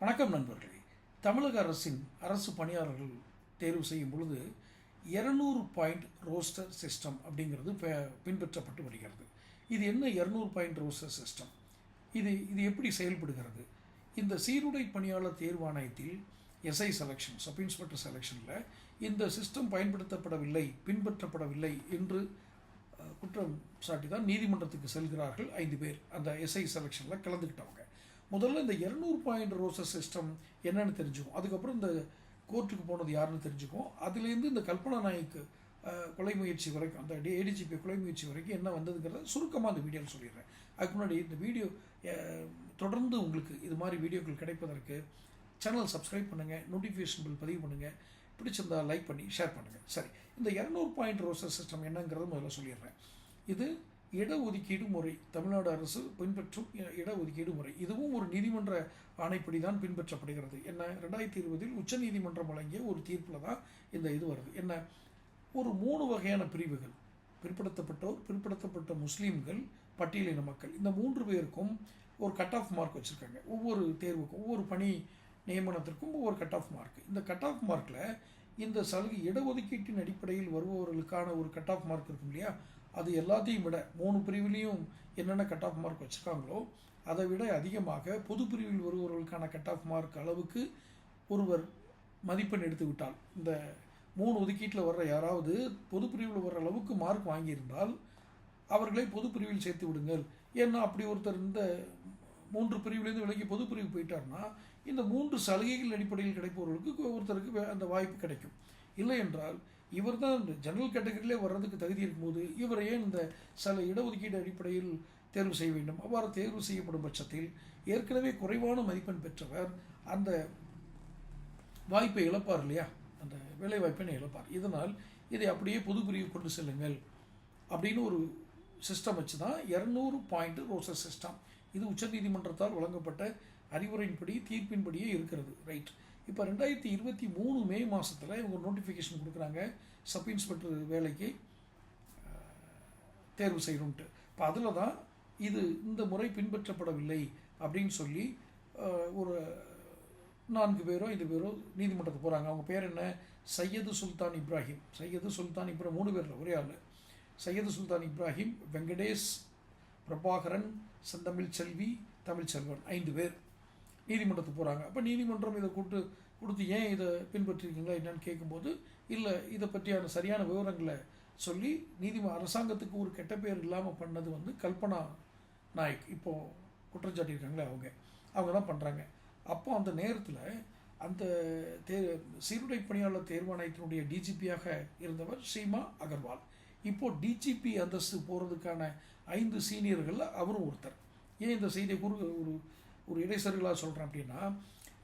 வணக்கம் நண்பர்களே. தமிழக அரசின் அரசு பணியாளர்கள் தேர்வு செய்யும் பொழுது இரநூறு பாயிண்ட் ரோஸ்டர் சிஸ்டம் அப்படிங்கிறது பின்பற்றப்பட்டு வருகிறது. இது என்ன இரநூறு பாயிண்ட் ரோஸ்டர் சிஸ்டம்? இது இது எப்படி செயல்படுகிறது? இந்த சீருடை பணியாளர் தேர்வாணையத்தில் எஸ்ஐ செலெக்ஷன் சப் இன்ஸ்பெக்டர் செலெக்ஷனில் இந்த சிஸ்டம் பயன்படுத்தப்படவில்லை பின்பற்றப்படவில்லை என்று குற்றம் சாட்டி தான் நீதிமன்றத்துக்கு செல்கிறார்கள் ஐந்து பேர். அந்த எஸ்ஐ செலெக்ஷனில் கலந்துக்கிட்டவங்க. முதல்ல இந்த இரநூறு பாயிண்ட் ரோசஸ் சிஸ்டம் என்னென்னு தெரிஞ்சுக்கும். அதுக்கப்புறம் இந்த கோர்ட்டுக்கு போனது யாருன்னு தெரிஞ்சுக்கும். அதுலேருந்து இந்த கல்பனா நாய்க்கு கொலை முயற்சி வரைக்கும் அந்த ஏடிஜிபி கொலை முயற்சி வரைக்கும் என்ன வந்ததுங்கிறத சுருக்கமாக அந்த வீடியோவில் சொல்லிடுறேன். அதுக்கு முன்னாடி இந்த வீடியோ தொடர்ந்து உங்களுக்கு இது மாதிரி வீடியோக்கள் கிடைப்பதற்கு சேனல் சப்ஸ்கிரைப் பண்ணுங்கள் நோட்டிஃபிகேஷன் பில் பதிவு பண்ணுங்கள் பிடிச்சிருந்தா லைக் பண்ணி ஷேர் பண்ணுங்கள் சரி இந்த இரநூறு பாயிண்ட் ரோசர் சிஸ்டம் என்னங்கிறத முதல்ல சொல்லிடுறேன். இது இடஒதுக்கீடு முறை தமிழ்நாடு அரசு பின்பற்றும் இடஒதுக்கீடு முறை. இதுவும் ஒரு நீதிமன்ற ஆணைப்படி தான் பின்பற்றப்படுகிறது. என்ன ரெண்டாயிரத்தி இருபதில் உச்சநீதிமன்றம் வழங்கிய ஒரு தீர்ப்பில் தான் இந்த இது வருது. என்ன ஒரு மூணு வகையான பிரிவுகள். பிற்படுத்தப்பட்டோர் பிற்படுத்தப்பட்ட முஸ்லீம்கள் பட்டியலின மக்கள். இந்த மூன்று பேருக்கும் ஒரு கட் ஆஃப் மார்க் வச்சுருக்காங்க. ஒவ்வொரு தேர்வுக்கும் ஒவ்வொரு பணி நியமனத்திற்கும் ஒவ்வொரு கட் ஆஃப் மார்க் இந்த கட் ஆஃப் மார்க்கில் இந்த சலுகை இடஒதுக்கீட்டின் அடிப்படையில் வருபவர்களுக்கான ஒரு கட் ஆஃப் மார்க் இருக்கும் இல்லையா? அது எல்லாத்தையும் விட மூணு பிரிவிலையும் என்னென்ன கட் ஆஃப் மார்க் வச்சுருக்காங்களோ அதை விட அதிகமாக பொது பிரிவில் வருபவர்களுக்கான கட் ஆஃப் மார்க் அளவுக்கு ஒருவர் மதிப்பெண் எடுத்து விட்டால் இந்த மூணு ஒதுக்கீட்டில் வர்ற யாராவது பொது பிரிவில் வர்ற அளவுக்கு மார்க் வாங்கியிருந்தால் அவர்களை பொது பிரிவில் சேர்த்து விடுங்கள். ஏன்னா அப்படி ஒருத்தர் இந்த மூன்று பிரிவிலேருந்து விலகி பொது பிரிவு போயிட்டார்னா இந்த மூன்று சலுகைகள் அடிப்படையில் கிடைப்பவர்களுக்கு ஒருத்தருக்கு வே- அந்த வாய்ப்பு கிடைக்கும். இல்லை என்றால் இவர் தான் இந்த ஜெனரல் கேட்டகரியிலே வர்றதுக்கு தகுதி இருக்கும்போது இவர் ஏன் இந்த சில இடஒதுக்கீடு அடிப்படையில் தேர்வு செய்ய வேண்டும்? அவ்வாறு தேர்வு செய்யப்படும் பட்சத்தில் ஏற்கனவே குறைவான மதிப்பெண் பெற்றவர் அந்த வாய்ப்பை இழப்பார் இல்லையா? அந்த வேலை வாய்ப்பினை இழப்பார். இதனால் இதை அப்படியே பொது பிரிவு கொண்டு செல்லுங்கள் அப்படின்னு ஒரு சிஸ்டம் வச்சு தான் இரநூறு பாயிண்ட் ரோசர் சிஸ்டம் இது உச்சநீதிமன்றத்தால் வழங்கப்பட்ட அறிவுரையின்படி தீர்ப்பின்படியே இருக்கிறது. ரைட் இப்போ ரெண்டாயிரத்தி இருபத்தி மூணு மே மாதத்தில் இவங்க நோட்டிஃபிகேஷன் கொடுக்குறாங்க. சப் இன்ஸ்பெக்டர் வேலைக்கு தேர்வு செய்யணுன்ட்டு இப்போ அதில் தான் இது இந்த முறை பின்பற்றப்படவில்லை அப்படின்னு சொல்லி ஒரு நான்கு பேரோ ஐந்து பேரோ நீதிமன்றத்துக்கு போகிறாங்க அவங்க பேர் என்ன? சையது சுல்தான் இப்ராஹிம். சையது சுல்தான் இப்ராஹிம் மூணு பேரில் ஒரே ஆள். சையது சுல்தான் இப்ராஹிம் வெங்கடேஷ் பிரபாகரன் செந்தமிழ் செல்வி தமிழ்ச்செல்வன் ஐந்து பேர். நீதிமன்றத்துக்கு போகிறாங்க அப்போ நீதிமன்றம் இதை கூட்டு கொடுத்து ஏன் இதை பின்பற்றிருக்கீங்களா என்னன்னு கேட்கும்போது இல்லை இதை பற்றியான சரியான விவரங்களை சொல்லி நீதி அரசாங்கத்துக்கு ஒரு கெட்ட பேர் இல்லாமல் பண்ணது வந்து கல்பனா நாயக். இப்போது குற்றஞ்சாட்டியிருக்காங்களே அவங்க. அவங்க தான் பண்ணுறாங்க அப்போ அந்த நேரத்தில் அந்த தே சீருடை பணியாளர் தேர்வாணையத்தினுடைய டிஜிபியாக இருந்தவர் சீமா அகர்வால். இப்போ டிஜிபி அந்தஸ்து போகிறதுக்கான ஐந்து சீனியர்களில் அவரும் ஒருத்தர். ஏன் இந்த செய்தியை குறு ஒரு ஒரு இடைசர்களாக சொல்கிறேன் அப்படின்னா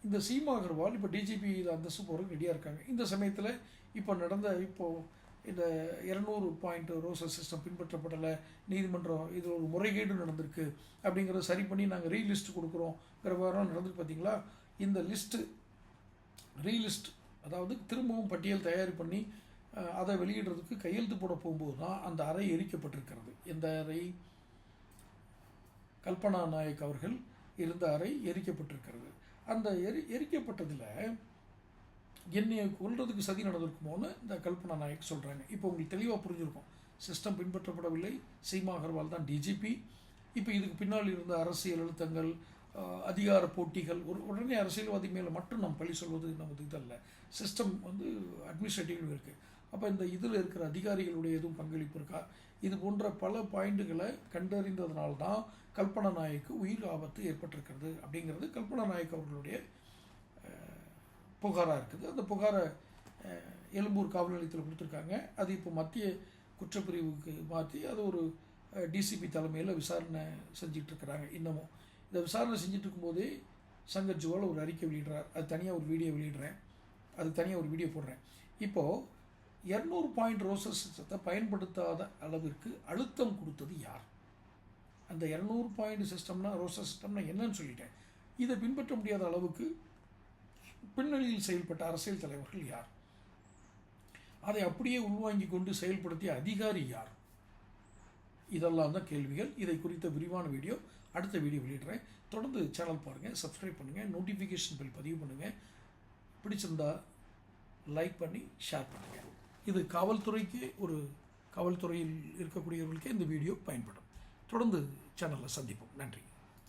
இந்த சீமா அகர்வால் இப்போ டிஜிபி அந்தஸ்து போகிறதுக்கு ரெடியாக இருக்காங்க. இந்த சமயத்தில் இப்போ நடந்த இப்போது இந்த இரநூறு பாயிண்ட் ரோசர் சிஸ்டம் பின்பற்றப்படலை நீதிமன்றம் இது ஒரு முறைகேடு நடந்திருக்கு அப்படிங்கிறத சரி பண்ணி நாங்கள் ரீலிஸ்ட் கொடுக்குறோம். விவகாரம் நடந்துட்டு பார்த்தீங்களா இந்த லிஸ்ட்டு ரீலிஸ்ட் அதாவது திரும்பவும் பட்டியல் தயார் பண்ணி அதை வெளியிடுறதுக்கு கையெழுத்து போட போகும்போது தான் அந்த அறை எரிக்கப்பட்டிருக்கிறது. எந்த அறை? கல்பனா நாயக் அவர்கள் இருந்த அறை எரிக்கப்பட்டிருக்கிறது. அந்த எரி எரிக்கப்பட்டதில் என்னை கொல்றதுக்கு சதி நடந்திருக்குமோன்னு இந்த கல்பனா நாயக் சொல்கிறாங்க இப்போ உங்களுக்கு தெளிவாக புரிஞ்சிருக்கும். சிஸ்டம் பின்பற்றப்படவில்லை. சீமா அகர்வால் தான் டிஜிபி இப்போ இதுக்கு பின்னால் இருந்த அரசியல் அழுத்தங்கள் அதிகார போட்டிகள் ஒரு உடனே அரசியல்வாதி மேலே மட்டும் நம்ம பழி சொல்வது நமக்கு இதல்ல. சிஸ்டம் வந்து அட்மினிஸ்ட்ரேட்டிவ் இருக்குது அப்போ இந்த இதில் இருக்கிற அதிகாரிகளுடைய எதுவும் பங்களிப்பு இருக்கா? இது போன்ற பல பாயிண்ட்டுகளை கண்டறிந்ததுனால தான் கல்பனா நாயக்கு உயிர் ஆபத்து ஏற்பட்டிருக்கிறது அப்படிங்கிறது கல்பனா நாயக் அவர்களுடைய புகாராக இருக்குது. அந்த புகாரை எழும்பூர் காவல் நிலையத்தில் கொடுத்துருக்காங்க. அது இப்போ மத்திய குற்றப்பிரிவுக்கு மாற்றி அது ஒரு டிசிபி தலைமையில் விசாரணை செஞ்சுட்டு இருக்கிறாங்க இன்னமும். இந்த விசாரணை செஞ்சுட்டு இருக்கும்போதே சங்கர் ஜுவால் ஒரு அறிக்கை வெளியிடுறார். அது தனியாக ஒரு வீடியோ வெளியிடுறேன். அது தனியாக ஒரு வீடியோ போடுறேன். இப்போது இரநூறு பாயிண்ட் ரோசஸ் சிஸ்டத்தை பயன்படுத்தாத அளவிற்கு அழுத்தம் கொடுத்தது யார்? அந்த இரநூறு பாயிண்ட் சிஸ்டம்னா ரோசஸ் சிஸ்டம்னா என்னன்னு சொல்லிட்டேன். இதை பின்பற்ற முடியாத அளவுக்கு பின்னணியில் செயல்பட்ட அரசியல் தலைவர்கள் யார்? அதை அப்படியே உள்வாங்கி கொண்டு செயல்படுத்திய அதிகாரி யார்? இதெல்லாம் தான் கேள்விகள். இதை குறித்த விரிவான வீடியோ அடுத்த வீடியோ வெளியிடுறேன். தொடர்ந்து சேனல் பாருங்கள் சப்ஸ்கிரைப் பண்ணுங்கள் நோட்டிஃபிகேஷன் பில் பதிவு பண்ணுங்கள் பிடிச்சிருந்தா லைக் பண்ணி ஷேர் பண்ணுங்கள் இது காவல்துறைக்கு ஒரு காவல்துறையில் இருக்கக்கூடியவர்களுக்கே இந்த வீடியோ பயன்படும். தொடர்ந்து சேனலில் சந்திப்போம். நன்றி.